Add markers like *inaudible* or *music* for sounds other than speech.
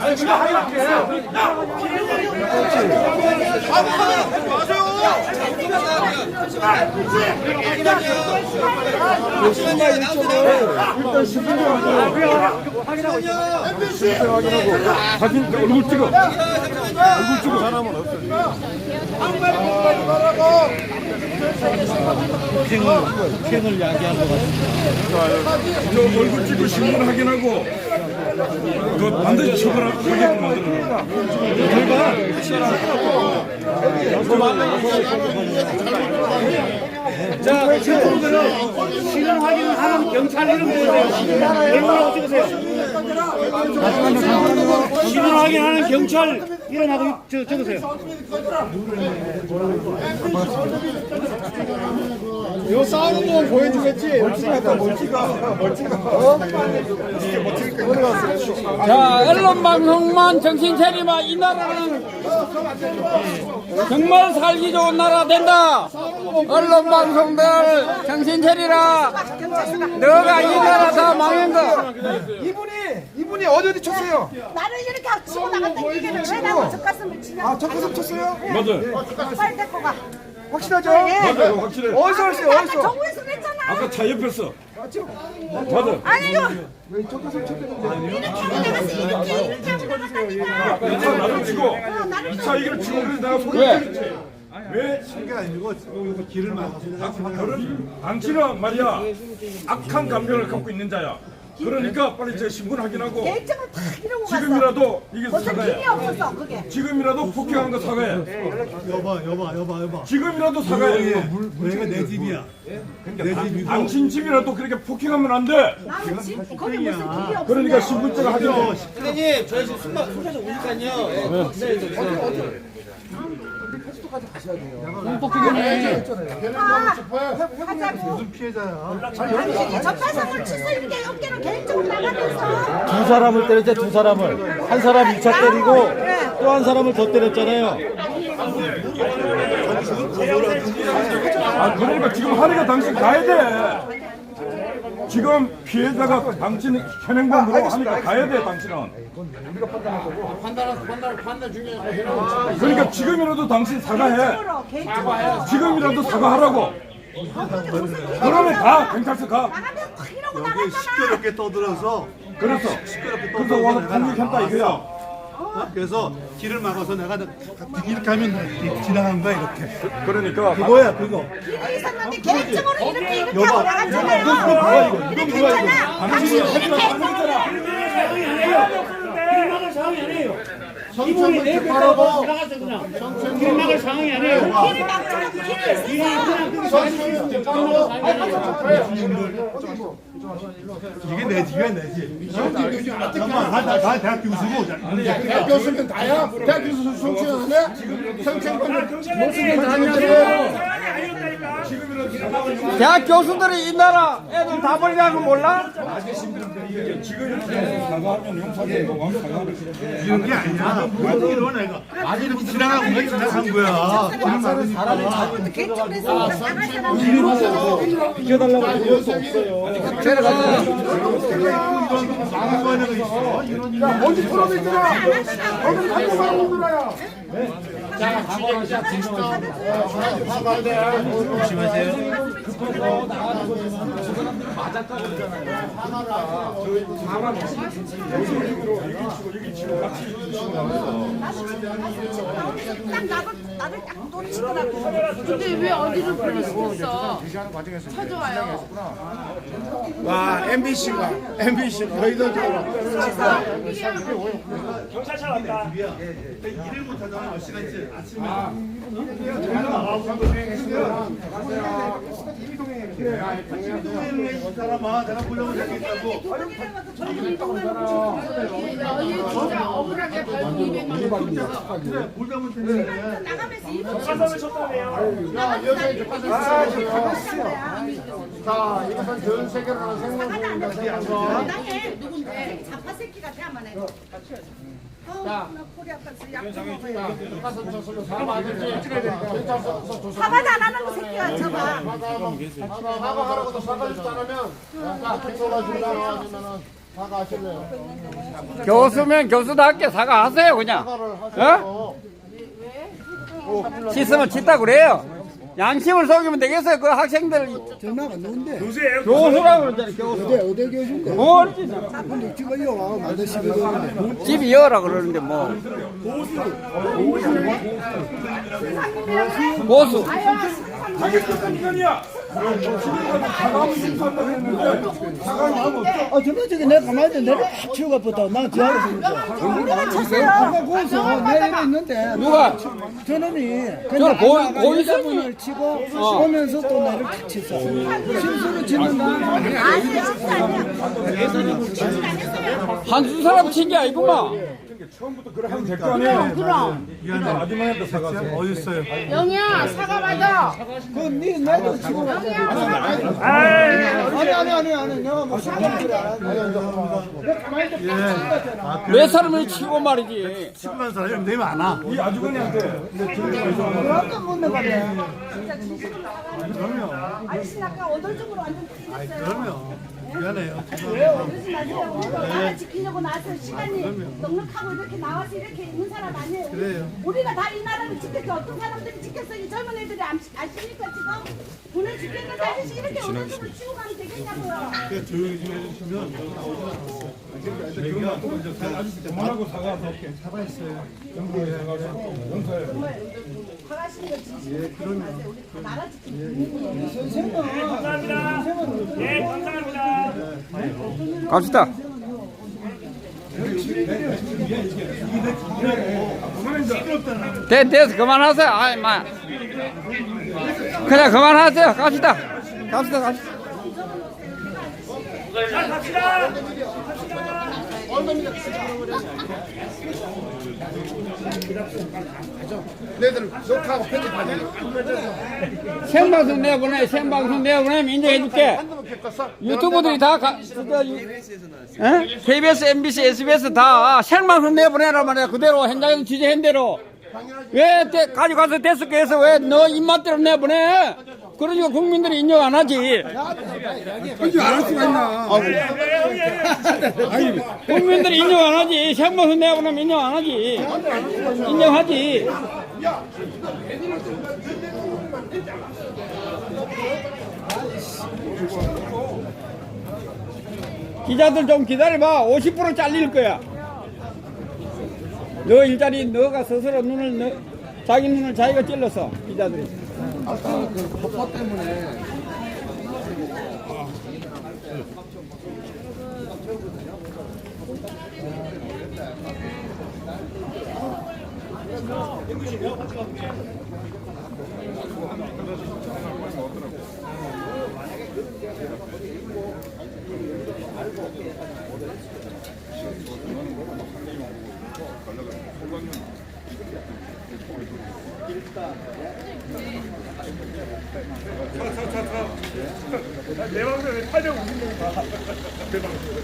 아니, 지금 하지 말게요. 야! 맞아요! 사진 얼굴 찍어. 얼굴 찍어. 사람은 없어. 을 야기한 것 같습니다. 저 얼굴 찍고 신문 확인하고 그 반드시 처벌하게끔 만들어. 자, 그러면 신원 확인을 하는 경찰 이름 보세요. 맹물하고 찍으세요. 신원 확인하는 경찰 이름하고 저, 적으세요. 이거 싸우는 거 보여주겠지? 멀찌가 멀찌가 멀찌가 어? 자, 언론 방송만 정신 차리마. 이 나라는 정말 살기 좋은 나라 된다. 언론 방송들 정신 차리라. 너가 이 나라 다 망한 거. 이분이 이분이 어디 어디 쳤어요? 나를 이렇게 치고 나갔던 얘기를 왜 나고 젖가슴을 치냐? 아 저기서 쳤어요? 맞아. 빨리 데리고 가. 확실하죠? 맞아. 확실해. 어디서 했어요? 아까 어디서? 정부에서 냈잖아. 아까 차 옆에서. 맞아. 아니요. 왜 저기서 쳤는데? 이렇게 하고 나가서 이렇게 이렇게 하고 나갔다니까. 차 나를 치고. 어, 나를 차 이걸 치고 그래서 내가 소리 왜? 지르지. 왜? 그런 당신은 말이야 악한 감정을 갖고 있는 자야. 그러니까 빨리 제 신분 확인하고 개인적으로 탁 이러고 갔어. 지금이라도 이게 무슨 사과해. 없었어 그게. 지금이라도 폭행한 거 사과해. 여봐 여봐 여봐 여봐 지금이라도 사과해. 내가 내 집이야 그러니까 당- 당신 집이라도 그렇게 폭행하면 안 돼. 나는 집 거기 무슨 길이 없어. 그러니까 신분증 확인해. 선생님, 저희 지금 숨막 숨겨서 오니까요. 하자고. 피해자야 당신이 젖가슴을 치서 이렇게 어깨로 개인적으로 나가면서. 두 사람을 때렸죠, 두 사람을. 한 사람 2차 때리고 또 한 사람을 더 때렸잖아요. 아 그러니까 지금 하루가 당신 가야 돼. 지금 피해자가 당신 현행범으로 하니까 가야 돼 당신은. 그러니까 지금이라도 당신 사과해. 개인적으로 개인적으로. 지금이라도 사과하라고. 그러면 가 경찰서 가. 나가면 탁 이러고 여기 나갔잖아. 시끄럽게 떠들어서 그래서 그래서 와서 폭력했다 이거야. 어? 그래서 길을 막아서 내가 이렇게 하면 지나간 거야 이렇게 그러니까 그거야 그거 길이 있었는데 개인적으로 이렇게 이렇게. 하고 나갔잖아요. 이거 뭐야, 이거? 이거 이렇게 뭐야, 이거? 당신이 이렇게 했잖아. 길막을 상황이 아니에요. 이분이 내 배타고 지나갔어 그냥. 길 막을 상황이 아니에요. 길이 막잖아. 길이 있었어. 이게 내 집이야 내 집. 잠깐만 나, 나 대학 교수고 대학 교수면 다야? 대학 교수 성취하는데? 성취하는 대학 교수들이 이 나라 애들 다 버리는 거 몰라? 사과하면 용서되고 왕 사과를 이런 게 아니야 뭘 이러 내가 아니 이렇게 지나간 거야 지나간 거야 길을 막으니까 개인적으로 해서 나갔잖아. 비켜달라고 거 내가 있어 이런 야, 먼지 털어내잖아. 거기 한두 사람 못 들어야. 딱 나를 나를 딱또 치더라고. 근데 왜 어디로 분리시켰어? 찾아와요. 와, MBC가, MBC 너희들 좀. 일을 못하잖아 몇 시간째 아침에 이 사람아 내가 보려고 생각했다고 여기 진짜 억울하게 벌금 200만 원 줬어. 뭘 잘못했는데 나가면서 이거 아, 이제 가만있어. 자, 이것은 전 세계로 생명보험과 생명보험. 당해 누군데 자파 새끼 같아 약좀 먹어요. 가서 저절로 사람 아들지 경찰서 사과도 안 하는 거 새끼야 저가. 사과하라고도 사과를 안 하면 야 기소가 준다고 하시면은 사과하실래요? 교수면 교수답게 사과하세요 그냥 사과를 어? 씻으면 씻다 그래요 양심을 속이면 되겠어요 그 학생들 전화가 누군데? 교수라고 그러잖아요 교수 어디 어디 교수인데? 뭘 근데 지금 이거 와 만든 시비 되는데. 집 이어라 그러는데 뭐 고수 자기 아 저거 저기 내가 가만히 있는데 내가 팍 치우가 붙어. 난 지하에서 있어. 우리가 쳤어요. 아까 거기서 내 일에 있는데 누가 저놈이 저는 고- 고의성이- 분을 치고 오면서 또 나를 탁 쳤어. 실수를 짓는다. 아니 진짜 아니야. 한두 사람 친 게 아니구만 처음부터 그래 하면 될거 아니에요. 그럼. 마지막에 사과하세요. 어딨어요? 영희야 사과 받아 그네 내도 치고 아니 아니 아니 아니 내가 뭐 실수를 안 하는데. 몇 사람을 치고 말이지 10만 사람이 내 많아. 이 아주머니한테 근데 지금 아까 못 내가네. 아저씨 아까 오돌적으로 완전 틀렸어요. 그럼요. 미안해요. 그러지 마세요. 우리가 나라 지키려고 나서 시간이 넉넉하고 이렇게 나와서 이렇게 있는 사람 아니에요. 그래요. 우리가 다 이 나라를 지켰죠. 어떤 사람들이 지켰어. 이 젊은 애들이 안, 아십니까 지금? 돈을 지켰는데 아저씨 이렇게 오돌적으로 치고 가면 되겠냐고요. 조용히 좀 해주시면 아 그만하고 사과하세요. 사과했어요. 정부에 사과해서 용서해요. 갑시다 돼, 돼서 그만하세요 아이 마 그냥 그만하세요 갑시다 갑시다 갑시다 생방송 내보내 생방송 내보내면 인정해줄게. 유튜브들이 다 가, 에? KBS, MBC, SBS 다 생방송 내보내란 말이야. 그대로 현장에서 취재한 대로. 왜 대, 가져가서 데스크에서 왜 너 입맛대로 내보내? 그러니까 국민들이 인정 안 하지 인정 안할 수가 있나? 국민들이 인정 안 하지. 생방송 내보내면 인정 안 하지. 인정하지. 기자들 좀 기다려봐. 50% 잘릴 거야. 너 일자리 너가 스스로 눈을 너, 자기 눈을 자기가 찔러서 기자들이. 아까 그 폭파 때문에 알고 어떻게 하는 거를 내 방송에 850명 다. *laughs* 내 방송에.